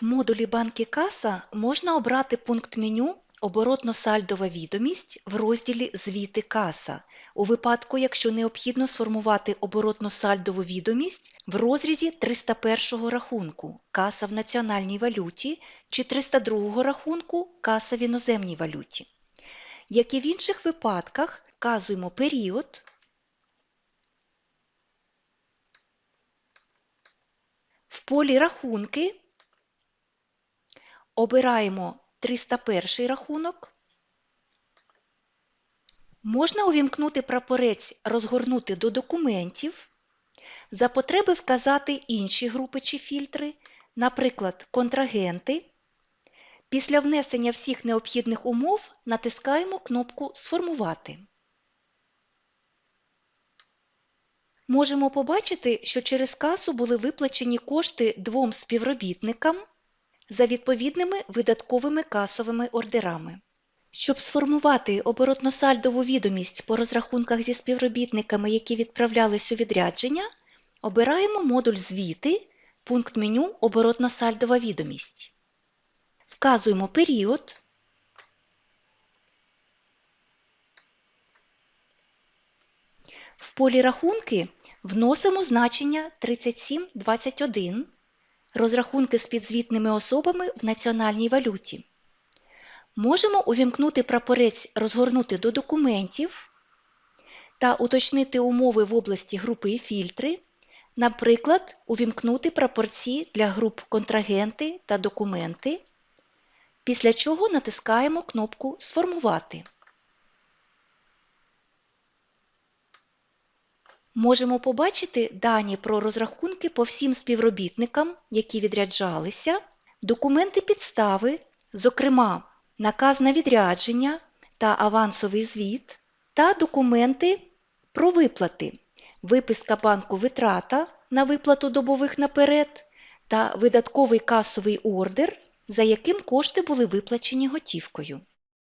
В модулі банки каса можна обрати пункт меню Оборотно-сальдова відомість в розділі Звіти каса у випадку, якщо необхідно сформувати оборотно-сальдову відомість в розрізі 301 рахунку Каса в національній валюті чи 302 рахунку Каса в іноземній валюті. Як і в інших випадках, вказуємо період, в полі Рахунки обираємо 301 рахунок. Можна увімкнути прапорець Розгорнути до документів. За потреби вказати інші групи чи фільтри, наприклад, контрагенти. Після внесення всіх необхідних умов натискаємо кнопку Сформувати. Можемо побачити, що через касу були виплачені кошти двом співробітникам за відповідними видатковими касовими ордерами. Щоб сформувати оборотно-сальдову відомість по розрахунках зі співробітниками, які відправлялись у відрядження, обираємо модуль Звіти, пункт меню Оборотно-сальдова відомість. Вказуємо період. В полі Рахунки вносимо значення 3721 розрахунки з підзвітними особами в національній валюті. Можемо увімкнути прапорець Розгорнути до документів та уточнити умови в області групи і фільтри, наприклад, увімкнути прапорці для груп Контрагенти та Документи, після чого натискаємо кнопку Сформувати. Можемо побачити дані про розрахунки по всім співробітникам, які відряджалися, документи підстави, зокрема наказ на відрядження та авансовий звіт, та документи про виплати, виписка банку витрата на виплату добових наперед та видатковий касовий ордер, за яким кошти були виплачені готівкою.